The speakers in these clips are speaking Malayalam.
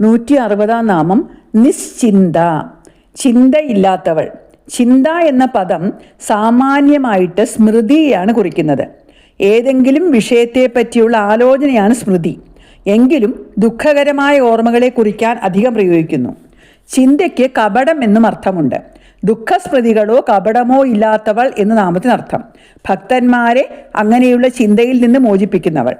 നൂറ്റി അറുപതാം നാമം നിശ്ചിന്ത. ചിന്തയില്ലാത്തവൾ. ചിന്ത എന്ന പദം സാമാന്യമായിട്ട് സ്മൃതിയാണ് കുറിക്കുന്നത്. ഏതെങ്കിലും വിഷയത്തെ പറ്റിയുള്ള ആലോചനയാണ് സ്മൃതി. എങ്കിലും ദുഃഖകരമായ ഓർമ്മകളെ കുറിക്കാൻ അധികം പ്രയോഗിക്കുന്നു. ചിന്തയ്ക്ക് കപടം എന്നും അർത്ഥമുണ്ട്. ദുഃഖസ്മൃതികളോ കപടമോ ഇല്ലാത്തവൾ എന്ന് നാമത്തിനർത്ഥം. ഭക്തന്മാരെ അങ്ങനെയുള്ള ചിന്തയിൽ നിന്ന് മോചിപ്പിക്കുന്നവൾ.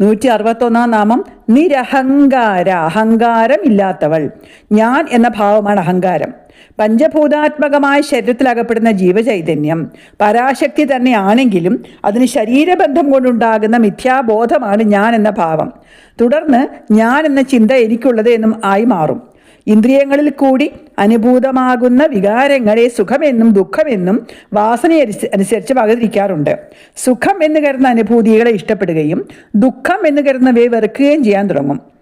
നൂറ്റി അറുപത്തൊന്നാം നാമം നിരഹങ്കാര അഹങ്കാരം ഇല്ലാത്തവൾ ഞാൻ എന്ന ഭാവമാണ് അഹങ്കാരം. പഞ്ചഭൂതാത്മകമായ ശരീരത്തിൽ അകപ്പെടുന്ന ജീവചൈതന്യം പരാശക്തി തന്നെയാണെങ്കിലും അതിന് ശരീരബന്ധം കൊണ്ടുണ്ടാകുന്ന മിഥ്യാബോധമാണ് ഞാൻ എന്ന ഭാവം. തുടർന്ന് ഞാൻ എന്ന ചിന്ത എനിക്കുള്ളത് എന്നും ആയി മാറും. ഇന്ദ്രിയങ്ങളിൽ കൂടി അനുഭൂതമാകുന്ന വികാരങ്ങളെ സുഖമെന്നും ദുഃഖമെന്നും വാസന അനുസരിച്ച് പകതിരിക്കാറുണ്ട് സുഖം എന്ന് കരുതുന്ന അനുഭൂതികളെ ഇഷ്ടപ്പെടുകയും ദുഃഖം എന്ന് കരുതുന്നവയെ വെറുക്കുകയും ചെയ്യാൻ തുടങ്ങും.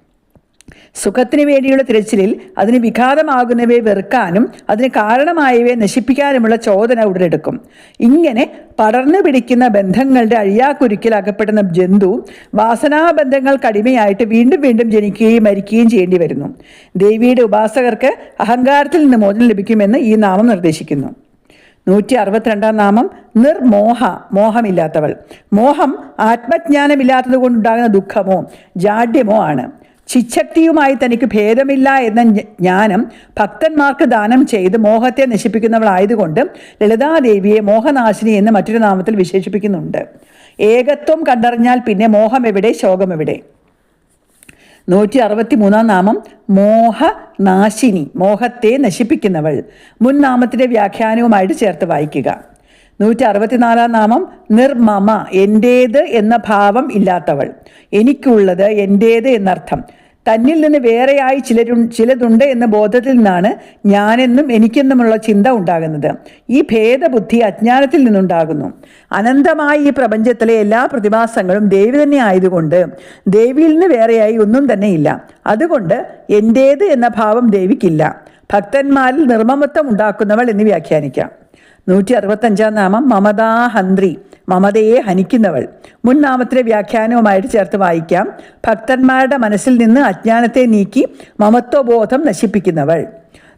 സുഖത്തിന് വേണ്ടിയുള്ള തിരച്ചിലിൽ അതിന് വിഘാതമാകുന്നവയെ വെറുക്കാനും അതിന് കാരണമായവയെ നശിപ്പിക്കാനുമുള്ള ചോദന ഉടലെടുക്കും ഇങ്ങനെ പടർന്നു പിടിക്കുന്ന ബന്ധങ്ങളുടെ അഴിയാക്കുരുക്കിൽ അകപ്പെടുന്ന ജന്തു വാസനാബന്ധങ്ങൾ കടിമയായിട്ട് വീണ്ടും വീണ്ടും ജനിക്കുകയും മരിക്കുകയും ചെയ്യേണ്ടി വരുന്നു. ദേവിയുടെ ഉപാസകർക്ക് അഹങ്കാരത്തിൽ നിന്ന് മോചനം ലഭിക്കുമെന്ന് ഈ നാമം നിർദ്ദേശിക്കുന്നു. നൂറ്റി അറുപത്തിരണ്ടാം നാമം നിർമോഹ മോഹമില്ലാത്തവൾ. മോഹം ആത്മജ്ഞാനമില്ലാത്തത് കൊണ്ടുണ്ടാകുന്ന ദുഃഖമോ ജാഡ്യമോ ആണ്. ചിച്ഛക്തിയുമായി തനിക്ക് ഭേദമില്ല എന്ന ജ്ഞാനം ഭക്തന്മാർക്ക് ദാനം ചെയ്ത് മോഹത്തെ നശിപ്പിക്കുന്നവളായതുകൊണ്ട് ലളിതാദേവിയെ മോഹനാശിനി എന്ന് മറ്റൊരു നാമത്തിൽ വിശേഷിപ്പിക്കുന്നുണ്ട്. ഏകത്വം കണ്ടറിഞ്ഞാൽ പിന്നെ മോഹം എവിടെ ശോകം എവിടെ നൂറ്റി അറുപത്തി മൂന്നാം നാമം മോഹനാശിനി മോഹത്തെ നശിപ്പിക്കുന്നവൾ. മുൻ നാമത്തിന്റെ വ്യാഖ്യാനവുമായിട്ട് ചേർത്ത് വായിക്കുക. നൂറ്റി അറുപത്തിനാലാം നാമം നിർമ്മമ എന്റേത് എന്ന ഭാവം ഇല്ലാത്തവൾ. എനിക്കുള്ളത് എന്റേത് എന്നർത്ഥം. തന്നിൽ നിന്ന് വേറെയായി ചിലരു ചിലതുണ്ട് എന്ന ബോധത്തിൽ നിന്നാണ് ഞാനെന്നും എനിക്കെന്നുമുള്ള ചിന്ത ഉണ്ടാകുന്നത്. ഈ ഭേദബുദ്ധി അജ്ഞാനത്തിൽ നിന്നുണ്ടാകുന്നു. അനന്തമായ ഈ പ്രപഞ്ചത്തിലെ എല്ലാ പ്രതിഭാസങ്ങളും ദേവി തന്നെ ആയതുകൊണ്ട് ദേവിയിൽ നിന്ന് വേറെയായി ഒന്നും തന്നെ ഇല്ല. അതുകൊണ്ട് എന്റേത് എന്ന ഭാവം ദേവിക്കില്ല. ഭക്തന്മാരിൽ നിർമ്മമത്വം ഉണ്ടാക്കുന്നവൾ എന്ന് വ്യാഖ്യാനിക്കാം. നൂറ്റി അറുപത്തഞ്ചാം നാമം മമതാഹന്ത്രി മമതയെ ഹനിക്കുന്നവൾ. മുൻ നാമത്തിലെ വ്യാഖ്യാനവുമായിട്ട് ചേർത്ത് വായിക്കാം. ഭക്തന്മാരുടെ മനസ്സിൽ നിന്ന് അജ്ഞാനത്തെ നീക്കി മമത്വബോധം നശിപ്പിക്കുന്നവൾ.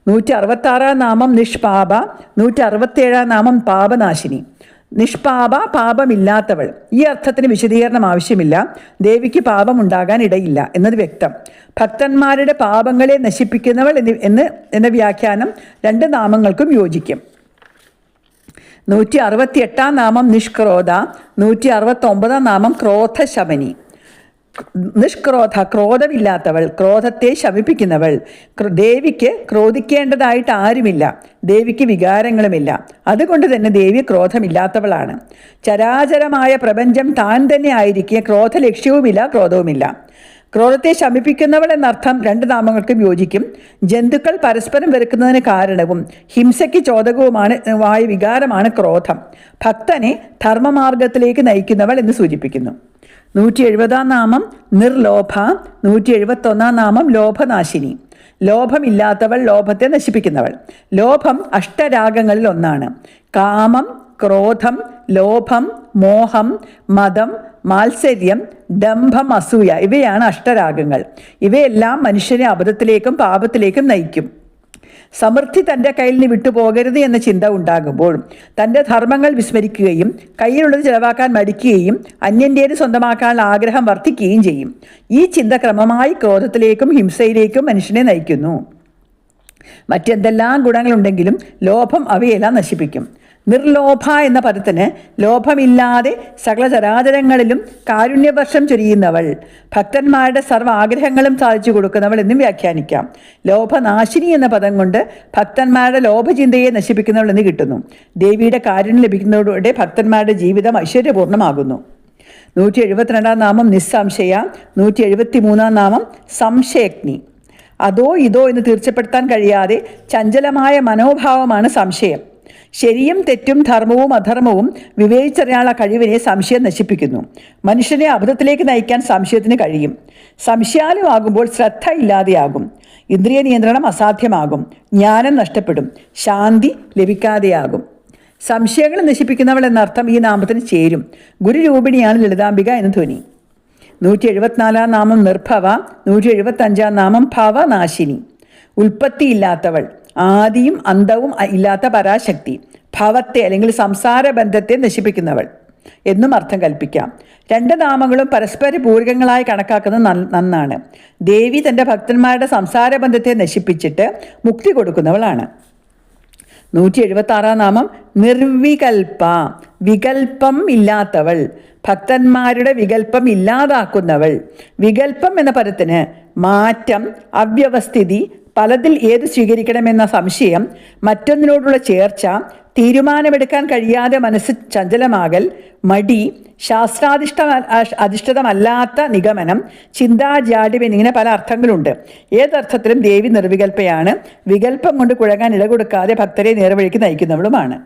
നൂറ്റി അറുപത്താറാം നാമം നിഷ്പാപ. നൂറ്റി അറുപത്തേഴാം നാമം പാപനാശിനി. നിഷ്പാപ പാപമില്ലാത്തവൾ. ഈ അർത്ഥത്തിന് വിശദീകരണം ആവശ്യമില്ല. ദേവിക്ക് പാപം പാപമുണ്ടാകാൻ ഇടയില്ല എന്നത് വ്യക്തം. ഭക്തന്മാരുടെ പാപങ്ങളെ നശിപ്പിക്കുന്നവൾ എന്ന് എന്ന വ്യാഖ്യാനം രണ്ട് നാമങ്ങൾക്കും യോജിക്കും. നൂറ്റി അറുപത്തി എട്ടാം നാമം നിഷ്ക്രോധ നൂറ്റി അറുപത്തി ഒമ്പതാം നാമം ക്രോധശമനി. നിഷ്ക്രോധ ക്രോധമില്ലാത്തവൾ ക്രോധത്തെ ശമിപ്പിക്കുന്നവൾ. ദേവിക്ക് ക്രോധിക്കേണ്ടതായിട്ട് ആരുമില്ല. ദേവിക്ക് വികാരങ്ങളുമില്ല. അതുകൊണ്ട് തന്നെ ദേവി ക്രോധമില്ലാത്തവളാണ്. ചരാചരമായ പ്രപഞ്ചം താൻ തന്നെ ആയിരിക്കെ ക്രോധ ലക്ഷ്യവുമില്ല ക്രോധവുമില്ല. ക്രോധത്തെ ശമിപ്പിക്കുന്നവൾ എന്നർത്ഥം രണ്ട് നാമങ്ങൾക്കും യോജിക്കും. ജന്തുക്കൾ പരസ്പരം വെറുക്കുന്നതിന് കാരണവും ഹിംസയ്ക്ക് ചോദകവുമാണ് ആയ വികാരമാണ് ക്രോധം. ഭക്തനെ ധർമ്മമാർഗത്തിലേക്ക് നയിക്കുന്നവൾ എന്ന് സൂചിപ്പിക്കുന്നു. നൂറ്റി എഴുപതാം നാമം നിർലോഭ നൂറ്റി എഴുപത്തൊന്നാം നാമം ലോഭനാശിനി. ലോഭമില്ലാത്തവൾ ലോഭത്തെ നശിപ്പിക്കുന്നവൾ. ലോഭം അഷ്ടരാഗങ്ങളിൽ ഒന്നാണ്. കാമം ക്രോധം ലോഭം മോഹം മതം മാത്സര്യം ദംഭം അസൂയ ഇവയാണ് അഷ്ടരാഗങ്ങൾ. ഇവയെല്ലാം മനുഷ്യനെ അബദ്ധത്തിലേക്കും പാപത്തിലേക്കും നയിക്കും. സമൃദ്ധി തന്റെ കയ്യിൽ നിന്ന് വിട്ടുപോകരുത് എന്ന ചിന്ത ഉണ്ടാകുമ്പോൾ തന്റെ ധർമ്മങ്ങൾ വിസ്മരിക്കുകയും കയ്യിലുള്ളത് ചിലവാക്കാൻ മടിക്കുകയും അന്യന്റേത് സ്വന്തമാക്കാനുള്ള ആഗ്രഹം വർദ്ധിക്കുകയും ചെയ്യും. ഈ ചിന്ത ക്രമമായി ക്രോധത്തിലേക്കും ഹിംസയിലേക്കും മനുഷ്യനെ നയിക്കുന്നു. മറ്റെന്തെല്ലാം ഗുണങ്ങളുണ്ടെങ്കിലും ലോഭം അവയെല്ലാം നശിപ്പിക്കും. നിർലോഭ എന്ന പദത്തിന് ലോഭമില്ലാതെ സകല ചരാചരങ്ങളിലും കാരുണ്യവർഷം ചൊരിയുന്നവൾ. ഭക്തന്മാരുടെ സർവ ആഗ്രഹങ്ങളും സാധിച്ചു കൊടുക്കുന്നവൾ എന്നും വ്യാഖ്യാനിക്കാം. ലോഭനാശിനി എന്ന പദം കൊണ്ട് ഭക്തന്മാരുടെ ലോഭചിന്തയെ നശിപ്പിക്കുന്നവൾ എന്ന് കിട്ടുന്നു. ദേവിയുടെ കാരുണ്യം ലഭിക്കുന്നതോടെ ഭക്തന്മാരുടെ ജീവിതം ഐശ്വര്യപൂർണമാകുന്നു നൂറ്റി എഴുപത്തിരണ്ടാം നാമം നിസ്സംശയ നൂറ്റി എഴുപത്തി മൂന്നാം നാമം സംശയഗ്നി. അതോ ഇതോ എന്ന് തീർച്ചപ്പെടുത്താൻ കഴിയാതെ ചഞ്ചലമായ മനോഭാവമാണ് സംശയം. ശരിയും തെറ്റും ധർമ്മവും അധർമ്മവും വിവേചിച്ചറിയാനുള്ള കഴിവിനെ സംശയം നശിപ്പിക്കുന്നു. മനുഷ്യനെ അബദ്ധത്തിലേക്ക് നയിക്കാൻ സംശയത്തിന് കഴിയും. സംശയാലുമാകുമ്പോൾ ശ്രദ്ധ ഇല്ലാതെയാകും. ഇന്ദ്രിയ നിയന്ത്രണം അസാധ്യമാകും. ജ്ഞാനം നഷ്ടപ്പെടും. ശാന്തി ലഭിക്കാതെയാകും. സംശയങ്ങൾ നശിപ്പിക്കുന്നവൾ എന്നർത്ഥം ഈ നാമത്തിന് ചേരും. ഗുരുരൂപിണിയാണ് ലളിതാംബിക എന്ന് ധ്വനി. നൂറ്റി എഴുപത്തിനാലാം നാമം നിർഭവ നൂറ്റി എഴുപത്തഞ്ചാം നാമം ഭവനാശിനി. ഉൽപ്പത്തിയില്ലാത്തവൾ. ആദിയും അന്തവും ഇല്ലാത്ത പരാശക്തി ഭവത്തെ അല്ലെങ്കിൽ സംസാര ബന്ധത്തെ നശിപ്പിക്കുന്നവൾ എന്നും അർത്ഥം കൽപ്പിക്കാം. രണ്ട് നാമങ്ങളും പരസ്പര പൂരകങ്ങളായി കണക്കാക്കുന്നത് നന്ന- നന്നാണ്. ദേവി തന്റെ ഭക്തന്മാരുടെ സംസാര ബന്ധത്തെ നശിപ്പിച്ചിട്ട് മുക്തി കൊടുക്കുന്നവളാണ്. നൂറ്റി എഴുപത്തി ആറാം നാമം നിർവികൽപ്പ വികൽപ്പം ഇല്ലാത്തവൾ. ഭക്തന്മാരുടെ വികൽപ്പം ഇല്ലാതാക്കുന്നവൾ. വികൽപ്പം എന്ന പദത്തിന് മാറ്റം അവ്യവസ്ഥിതി പലതിൽ ഏത് സ്വീകരിക്കണമെന്ന സംശയം മറ്റൊന്നിനോടുള്ള ചേർച്ച തീരുമാനമെടുക്കാൻ കഴിയാതെ മനസ്സ് ചഞ്ചലമാകൽ മടി ശാസ്ത്രാധിഷ്ഠ അധിഷ്ഠിതമല്ലാത്ത നിഗമനം ചിന്താജാഡ്യം എന്നിങ്ങനെ പല അർത്ഥങ്ങളുണ്ട്. ഏതർത്ഥത്തിലും ദേവി നിർവികൽപ്പയാണ്. വികല്പം കൊണ്ട് കുഴങ്ങാൻ ഇടകൊടുക്കാതെ ഭക്തരെ നേർവഴിക്ക് നയിക്കുന്നവളുമാണ്.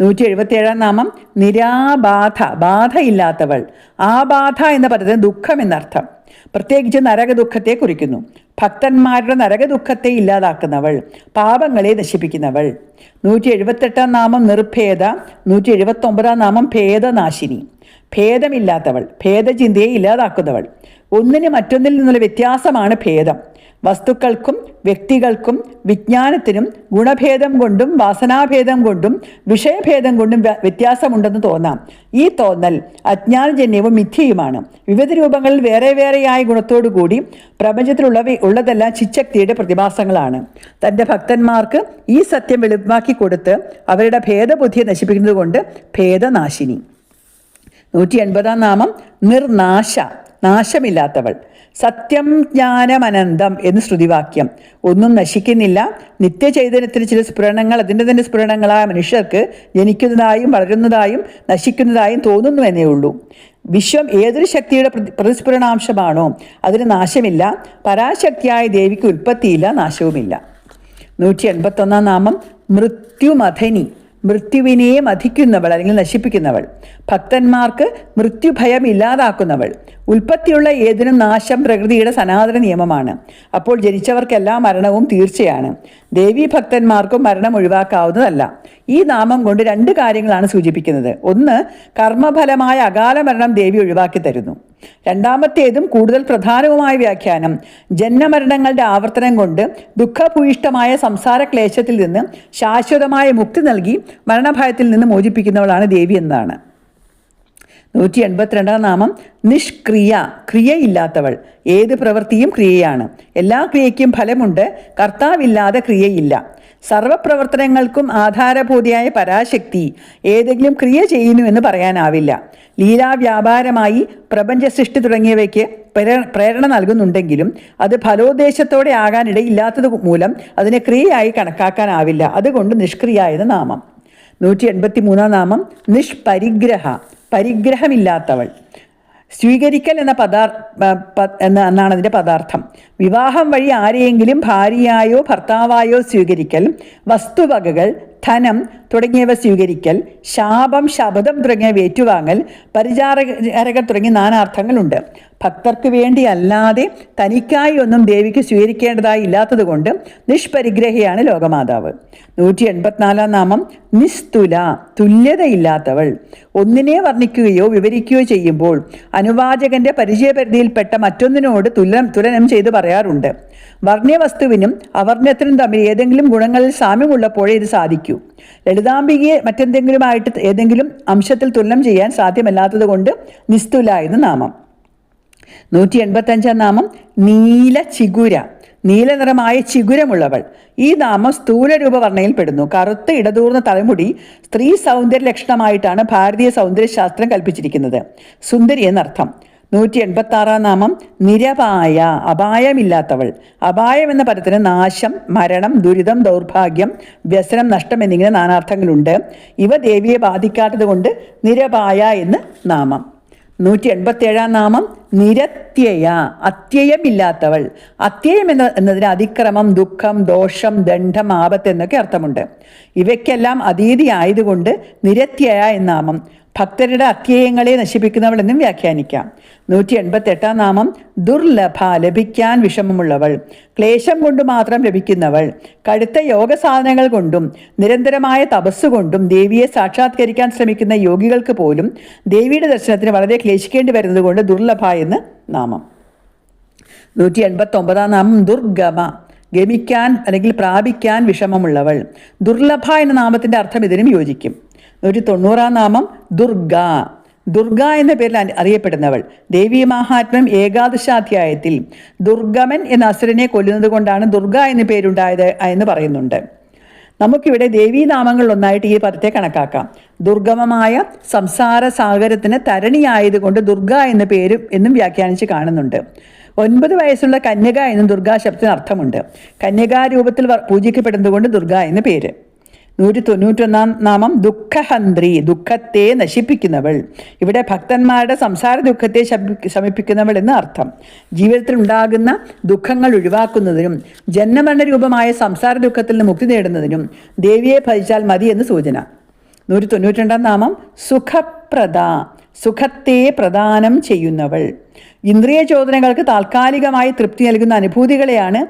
നൂറ്റി എഴുപത്തിയേഴാം നാമം നിരാബാധ ബാധയില്ലാത്തവൾ. ആബാധ എന്ന പദത്തിന് ദുഃഖം എന്നർത്ഥം. പ്രത്യേകിച്ച് നരക ദുഃഖത്തെ കുറിക്കുന്നു. ഭക്തന്മാരുടെ നരകദുഃഖത്തെ ഇല്ലാതാക്കുന്നവൾ പാപങ്ങളെ നശിപ്പിക്കുന്നവൾ. നൂറ്റി എഴുപത്തെട്ടാം നാമം നിർഭേദ നൂറ്റി എഴുപത്തി ഒമ്പതാം നാമം ഭേദനാശിനി. ഭേദമില്ലാത്തവൾ ഭേദചിന്തയെ ഇല്ലാതാക്കുന്നവൾ. ഒന്നിന് മറ്റൊന്നിൽ നിന്നുള്ള വ്യത്യാസമാണ് ഭേദം. വസ്തുക്കൾക്കും വ്യക്തികൾക്കും വിജ്ഞാനത്തിനും ഗുണഭേദം കൊണ്ടും വാസനാഭേദം കൊണ്ടും വിഷയഭേദം കൊണ്ടും വ്യ- വ്യത്യാസമുണ്ടെന്ന് തോന്നാം. ഈ തോന്നൽ അജ്ഞാനജന്യവും മിഥ്യയുമാണ്. വിവിധ രൂപങ്ങളിൽ വേറെ വേറെയായ ഗുണത്തോടുകൂടി പ്രപഞ്ചത്തിലുള്ളവ ഉള്ളതെല്ലാം ചിച്ചക്തിയുടെ പ്രതിഭാസങ്ങളാണ്. തന്റെ ഭക്തന്മാർക്ക് ഈ സത്യം വെളിവാക്കി കൊടുത്ത് അവരുടെ ഭേദബുദ്ധിയെ നശിപ്പിക്കുന്നത് കൊണ്ട് ഭേദനാശിനി. നൂറ്റി എൺപതാം നാമം നിർനാശ. നാശമില്ലാത്തവൾ. സത്യം ജ്ഞാനമനന്തം എന്ന് ശ്രുതിവാക്യം. ഒന്നും നശിക്കുന്നില്ല. നിത്യചൈതന്യത്തിന് ചില സ്ഫുരണങ്ങൾ അതിന്റെ തന്നെ സ്ഫുരണങ്ങളായ മനുഷ്യർക്ക് ജനിക്കുന്നതായും വളരുന്നതായും നശിക്കുന്നതായും തോന്നുന്നു എന്നേ ഉള്ളൂ. വിശ്വം ഏതൊരു ശക്തിയുടെ പ്രതി- പ്രതിസ്ഫുരണാംശമാണോ? അതിന് നാശമില്ല. പരാശക്തിയായ ദേവിക്ക് ഉൽപ്പത്തിയില്ല നാശവുമില്ല. നൂറ്റി എൺപത്തൊന്നാം നാമം മൃത്യുമഥനി മൃത്യുവിനെ അധിക്കുന്നവൾ അല്ലെങ്കിൽ നശിപ്പിക്കുന്നവൾ. ഭക്തന്മാർക്ക് മൃത്യുഭയം ഇല്ലാതാക്കുന്നവൾ. ഉൽപ്പത്തിയുള്ള ഏതിനും നാശം പ്രകൃതിയുടെ സനാതന നിയമമാണ്. അപ്പോൾ ജനിച്ചവർക്കെല്ലാ മരണവും തീർച്ചയാണ്. ദേവീ ഭക്തന്മാർക്കും മരണം ഒഴിവാക്കാവുന്നതല്ല. ഈ നാമം കൊണ്ട് രണ്ട് കാര്യങ്ങളാണ് സൂചിപ്പിക്കുന്നത്. ഒന്ന് കർമ്മഫലമായ അകാല മരണം ദേവി ഒഴിവാക്കി തരുന്നു. രണ്ടാമത്തേതും കൂടുതൽ പ്രധാനവുമായ വ്യാഖ്യാനം ജന്മമരണങ്ങളുടെ ആവർത്തനം കൊണ്ട് ദുഃഖഭൂയിഷ്ടമായ സംസാര ക്ലേശത്തിൽ നിന്ന് ശാശ്വതമായ മുക്തി നൽകി മരണഭയത്തിൽ നിന്ന് മോചിപ്പിക്കുന്നവളാണ് ദേവി എന്നാണ്. നൂറ്റി എൺപത്തിരണ്ടാം നാമം നിഷ്ക്രിയ ക്രിയയില്ലാത്തവൾ. ഏത് പ്രവൃത്തിയും ക്രിയയാണ്. എല്ലാ ക്രിയയ്ക്കും ഫലമുണ്ട്. കർത്താവില്ലാതെ ക്രിയയില്ല. സർവപ്രവർത്തനങ്ങൾക്കും ആധാരഭൂതിയായ പരാശക്തി. ഏതെങ്കിലും ക്രിയ ചെയ്യുന്നു ചെയ്യുന്നുവെന്ന് പറയാനാവില്ല. ലീലാവ്യാപാരമായി പ്രപഞ്ച സൃഷ്ടി തുടങ്ങിയവയ്ക്ക് പ്രേരണ നൽകുന്നുണ്ടെങ്കിലും അത് ഫലോദ്ദേശത്തോടെ ആകാനിടയില്ലാത്തത് മൂലം അതിനെ ക്രിയയായി കണക്കാക്കാനാവില്ല. അതുകൊണ്ട് നിഷ്ക്രിയ എന്ന നാമം. നൂറ്റി എൺപത്തി മൂന്നാം നാമം നിഷ്പരിഗ്രഹ. പരിഗ്രഹമില്ലാത്തവൾ. സ്വീകരിക്കൽ എന്ന പദാർ എന്ന എന്നാണ് അതിന്റെ പദാർത്ഥം. വിവാഹം വഴി ആരെയെങ്കിലും ഭാര്യയായോ ഭർത്താവായോ സ്വീകരിക്കൽ വസ്തുവകകൾ ധനം തുടങ്ങിയവ സ്വീകരിക്കൽ ശാപം ശബദം തുടങ്ങിയവ ഏറ്റുവാങ്ങൽ പരിചാരക തുടങ്ങിയ നാനാർത്ഥങ്ങളുണ്ട്. ഭക്തർക്ക് വേണ്ടി അല്ലാതെ തനിക്കായി ഒന്നും ദേവിക്ക് സ്വീകരിക്കേണ്ടതായി ഇല്ലാത്തതുകൊണ്ട് നിഷ്പരിഗ്രഹയാണ് ലോകമാതാവ്. നൂറ്റി എൺപത്തിനാലാം നാമം നിസ്തുല തുല്യതയില്ലാത്തവൾ. ഒന്നിനെ വർണിക്കുകയോ വിവരിക്കുകയോ ചെയ്യുമ്പോൾ അനുവാചകന്റെ പരിചയപരിധിയിൽപ്പെട്ട മറ്റൊന്നിനോട് തുലനം തുലനം ചെയ്ത് പറയാറുണ്ട്. വർണ്യവസ്തുവിനും അവർണ്യത്തിനും തമ്മിൽ ഏതെങ്കിലും ഗുണങ്ങളിൽ സാമ്യമുള്ളപ്പോഴേ ഇത് സാധിക്കൂ. ലളിതാംബികയെ മറ്റെന്തെങ്കിലുമായിട്ട് ഏതെങ്കിലും അംശത്തിൽ തുലനം ചെയ്യാൻ സാധ്യമല്ലാത്തത് കൊണ്ട് നിസ്തുല എന്ന് നാമം. നൂറ്റി എൺപത്തഞ്ചാം നാമം നീല ചിഗുര. നീലനിറമായ ചിഗുരമുള്ളവൾ. ഈ നാമം സ്ഥൂലരൂപ വർണയിൽപ്പെടുന്നു കറുത്ത ഇടതൂർന്ന തലമുടി സ്ത്രീ സൗന്ദര്യ ലക്ഷണമായിട്ടാണ് ഭാരതീയ സൗന്ദര്യശാസ്ത്രം കൽപ്പിച്ചിരിക്കുന്നത്. സുന്ദരി എന്നർത്ഥം. നൂറ്റി എൺപത്തി ആറാം നാമം നിരപായ അപായമില്ലാത്തവൾ. അപായം എന്ന പദത്തിന് നാശം മരണം ദുരിതം ദൗർഭാഗ്യം വ്യസനം നഷ്ടം എന്നിങ്ങനെ നാനാർത്ഥങ്ങളുണ്ട്. ഇവ ദേവിയെ ബാധിക്കാത്തത് കൊണ്ട് നിരപായ എന്ന് നാമം. നൂറ്റി എൺപത്തി ഏഴാം നാമം നിരത്യയ അത്യയമില്ലാത്തവൾ. അത്യയം എന്ന എന്നതിന് അതിക്രമം ദുഃഖം ദോഷം ദണ്ഡം ആപത്ത് എന്നൊക്കെ അർത്ഥമുണ്ട്. ഇവയ്ക്കെല്ലാം അതീതി ആയതുകൊണ്ട് നിരത്യയ എന്നാമം ഭക്തരുടെ അത്യയങ്ങളെ നശിപ്പിക്കുന്നവൾ എന്നും വ്യാഖ്യാനിക്കാം. നൂറ്റി എൺപത്തെട്ടാം നാമം ദുർലഭ ലഭിക്കാൻ വിഷമമുള്ളവൾ. ക്ലേശം കൊണ്ട് മാത്രം ലഭിക്കുന്നവൾ. കടുത്ത യോഗ സാധനങ്ങൾ കൊണ്ടും നിരന്തരമായ തപസ്സുകൊണ്ടും ദേവിയെ സാക്ഷാത്കരിക്കാൻ ശ്രമിക്കുന്ന യോഗികൾക്ക് പോലും ദേവിയുടെ ദർശനത്തിന് വളരെ ക്ലേശിക്കേണ്ടി വരുന്നത് കൊണ്ട് ദുർലഭ എന്ന് നാമം. നൂറ്റി എൺപത്തി ഒമ്പതാം നാമം ദുർഗമ. ഗമിക്കാൻ അല്ലെങ്കിൽ പ്രാപിക്കാൻ വിഷമമുള്ളവൾ. ദുർലഭ എന്ന നാമത്തിന്റെ അർത്ഥം ഇതിനും യോജിക്കും. നൂറ്റി തൊണ്ണൂറാം നാമം ദുർഗ. ദുർഗ എന്ന പേരിൽ അറി- അറിയപ്പെടുന്നവൾ. ദേവീ മഹാത്മ്യം ഏകാദശാധ്യായത്തിൽ ദുർഗമൻ എന്ന അസുരനെ കൊല്ലുന്നത് കൊണ്ടാണ് ദുർഗ എന്ന പേരുണ്ടായത് എന്ന് പറയുന്നുണ്ട്. നമുക്കിവിടെ ദേവീനാമങ്ങളിൽ ഒന്നായിട്ട് ഈ പദത്തെ കണക്കാക്കാം. ദുർഗമമായ സംസാര സാഗരത്തിന് തരണിയായതുകൊണ്ട് ദുർഗ എന്ന പേരും എന്നും വ്യാഖ്യാനിച്ച് കാണുന്നുണ്ട്. ഒൻപത് വയസ്സുള്ള കന്യക എന്നും ദുർഗാ ശബ്ദത്തിന് അർത്ഥമുണ്ട്. കന്യകാരൂപത്തിൽ പൂജിക്കപ്പെടുന്നതുകൊണ്ട് ദുർഗ എന്ന പേര്. നൂറ്റി തൊണ്ണൂറ്റൊന്നാം നാമം ദുഃഖഹന്ത്രി ദുഃഖത്തെ നശിപ്പിക്കുന്നവൾ. ഇവിടെ ഭക്തന്മാരുടെ സംസാര ദുഃഖത്തെ ശമിപ്പിക്കുന്നവൾ എന്ന് അർത്ഥം. ജീവിതത്തിൽ ഉണ്ടാകുന്ന ദുഃഖങ്ങൾ ഒഴിവാക്കുന്നതിനും ജന്മമരണ രൂപമായ സംസാര ദുഃഖത്തിൽ നിന്ന് മുക്തി നേടുന്നതിനും ദേവിയെ ഭജിച്ചാൽ മതി എന്ന് സൂചന. നൂറ്റി തൊണ്ണൂറ്റിരണ്ടാം നാമം സുഖപ്രദ സുഖത്തെ പ്രദാനം ചെയ്യുന്നവൾ. ഇന്ദ്രിയ ചോദനകൾക്ക് താൽക്കാലികമായി തൃപ്തി നൽകുന്ന അനുഭൂതികളെയാണ്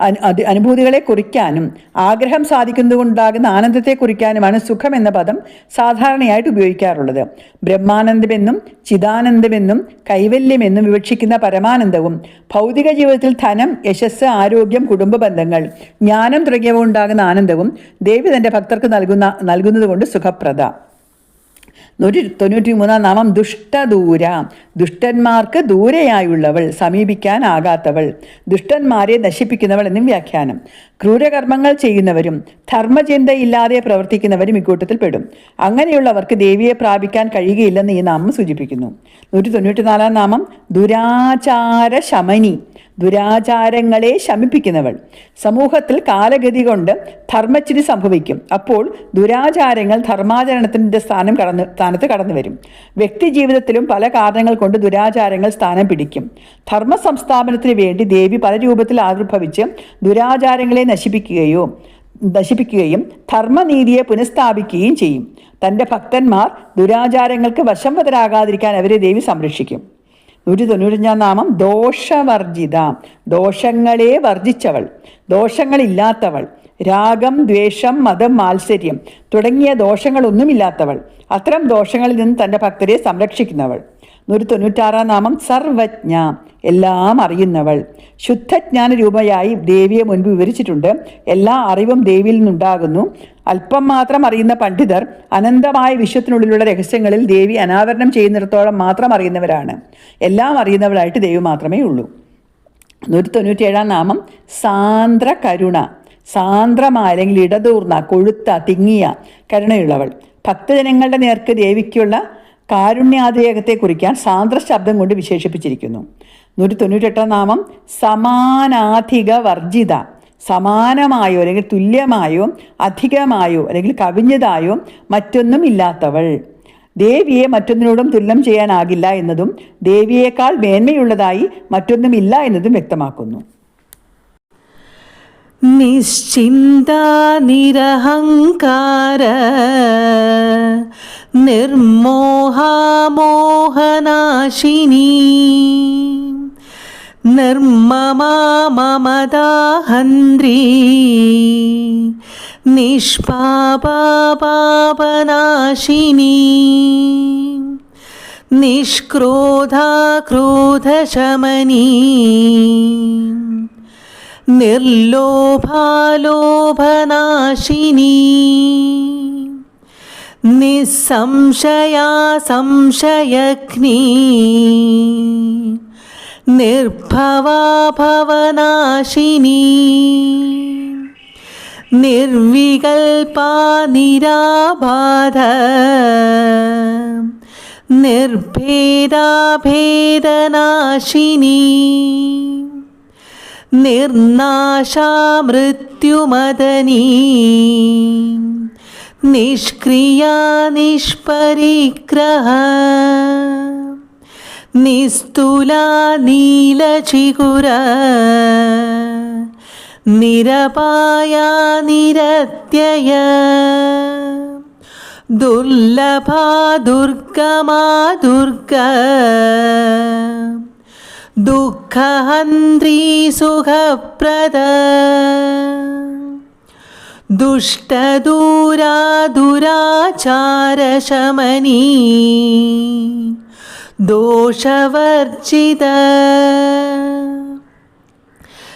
അനു- അനുഭൂതികളെ കുറിക്കാനും ആഗ്രഹം സാധിക്കുന്നതുകൊണ്ടാകുന്ന ആനന്ദത്തെ കുറിക്കാനുമാണ് സുഖം എന്ന പദം സാധാരണയായിട്ട് ഉപയോഗിക്കാറുള്ളത്. ബ്രഹ്മാനന്ദമെന്നും ചിദാനന്ദമെന്നും കൈവല്യമെന്നും വിവക്ഷിക്കുന്ന പരമാനന്ദവും ഭൗതിക ജീവിതത്തിൽ ധനം യശസ് ആരോഗ്യം കുടുംബ ബന്ധങ്ങൾ ജ്ഞാനം തുടങ്ങിയവ ഉണ്ടാകുന്ന ആനന്ദവും ദേവി തന്റെ ഭക്തർക്ക് നൽകുന്ന നൽകുന്നതുകൊണ്ട് സുഖപ്രദ. നൂറ്റി തൊണ്ണൂറ്റി മൂന്നാം നാമം ദുഷ്ടദൂര. ദുഷ്ടന്മാർക്ക് ദൂരെയായുള്ളവൾ സമീപിക്കാനാകാത്തവൾ ദുഷ്ടന്മാരെ നശിപ്പിക്കുന്നവൾ എന്നും വ്യാഖ്യാനം. ക്രൂരകർമ്മങ്ങൾ ചെയ്യുന്നവരും ധർമ്മചിന്തയില്ലാതെ പ്രവർത്തിക്കുന്നവരും ഇക്കൂട്ടത്തിൽ പെടും അങ്ങനെയുള്ളവർക്ക് ദേവിയെ പ്രാപിക്കാൻ കഴിയുകയില്ലെന്ന് ഈ നാമം സൂചിപ്പിക്കുന്നു. നൂറ്റി തൊണ്ണൂറ്റി നാലാം നാമം ദുരാചാര ശമനി ദുരാചാരങ്ങളെ ശമിപ്പിക്കുന്നവൾ. സമൂഹത്തിൽ കാലഗതി കൊണ്ട് ധർമ്മച്ചിരി സംഭവിക്കും. അപ്പോൾ ദുരാചാരങ്ങൾ ധർമാചരണത്തിന്റെ സ്ഥാനം കടന്നു സ്ഥാനത്ത് കടന്നു വരും. വ്യക്തി ജീവിതത്തിലും പല കാരണങ്ങൾ കൊണ്ട് ദുരാചാരങ്ങൾ സ്ഥാനം പിടിക്കും. ധർമ്മ സംസ്ഥാപനത്തിന് വേണ്ടി ദേവി പല രൂപത്തിൽ ആവിർഭവിച്ച് ദുരാചാരങ്ങളെ നശിപ്പിക്കുകയോ നശിപ്പിക്കുകയും ധർമ്മനീതിയെ പുനഃസ്ഥാപിക്കുകയും ചെയ്യും. തന്റെ ഭക്തന്മാർ ദുരാചാരങ്ങൾക്ക് വശംവതരാകാതിരിക്കാൻ അവരെ ദേവി സംരക്ഷിക്കും. നൂറ്റി തൊണ്ണൂറ്റഞ്ചാം നാമം ദോഷവർജിത. ദോഷങ്ങളെ വർജിച്ചവൾ. ദോഷങ്ങളില്ലാത്തവൾ. രാഗം ദ്വേഷം മതം മാത്സര്യം തുടങ്ങിയ ദോഷങ്ങളൊന്നുമില്ലാത്തവൾ. അത്തരം ദോഷങ്ങളിൽ നിന്ന് തന്റെ ഭക്തരെ സംരക്ഷിക്കുന്നവൾ. നൂറ്റി തൊണ്ണൂറ്റാറാം നാമം സർവജ്ഞ. എല്ലാം അറിയുന്നവൾ. ശുദ്ധജ്ഞാന രൂപയായി ദേവിയെ മുൻപ് വിവരിച്ചിട്ടുണ്ട്. എല്ലാ അറിവും ദേവിയിൽ നിന്നുണ്ടാകുന്നു. അല്പം മാത്രം അറിയുന്ന പണ്ഡിതർ അനന്തമായ വിശ്വത്തിനുള്ളിലുള്ള രഹസ്യങ്ങളിൽ ദേവി അനാവരണം ചെയ്യുന്നിടത്തോളം മാത്രം അറിയുന്നവരാണ്. എല്ലാം അറിയുന്നവരായിട്ട് ദേവി മാത്രമേ ഉള്ളൂ. നൂറ്റി തൊണ്ണൂറ്റിയേഴാം നാമം സാന്ദ്ര കരുണ സാന്ദ്രമായ അല്ലെങ്കിൽ ഇടതൂർന്ന കൊഴുത്ത തിങ്ങിയ കരുണയുള്ളവൾ. ഭക്തജനങ്ങളുടെ നേർക്ക് ദേവിക്കുള്ള കാരുണ്യാതിരേകത്തെ കുറിക്കാൻ സാന്ദ്ര ശബ്ദം കൊണ്ട് വിശേഷിപ്പിച്ചിരിക്കുന്നു. നൂറ്റി തൊണ്ണൂറ്റെട്ടാം നാമം സമാനാധിക വർജിത സമാനമായോ അല്ലെങ്കിൽ തുല്യമായോ അധികമായോ അല്ലെങ്കിൽ കവിഞ്ഞതായോ മറ്റൊന്നും ഇല്ലാത്തവൾ. ദേവിയെ മറ്റൊന്നിനോടും തുല്യം ചെയ്യാനാകില്ല എന്നതും ദേവിയേക്കാൾ മേന്മയുള്ളതായി മറ്റൊന്നുമില്ല എന്നതും വ്യക്തമാക്കുന്നു. നിശ്ചിന്ത നിരഹങ്കാര നിർമോഹാമോഹനാശിനി. നിർമ്മമാ മമദാഹന്ത്രി നിഷ്പാപാപാപനാശിനി. നിഷ്ക്രോധാ ക്രോധശമനീ നിർലോഭാലോഭനാശിനി. നിസ്സംശയാ സംശയഗ്നി നിർഭവാ ഭവനാശിനി. നിർവികൽപാ നിരാബാധ. നിർഭേദാഭേദനാശിനി. നിർനാശാ മൃത്യുമദനീ. നിഷ്ക്രിയാ നിഷ്പരിഗ്രഹ. നിസ്തുലാ നീലചികുര നിരപായ നിരത്യയ ദുർലഭാ ദുർഗമാ ദുർഗ ദുഃഖഹന്ത്രീ സുഖപ്രദ ദുഷ്ടദൂരാ ദുരാചാരശമനീ ദോഷവർജിത.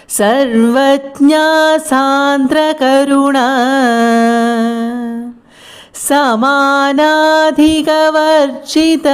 സർവജ്ഞാ സാന്ദ്രകരുണ സമാനാധികവർജിത.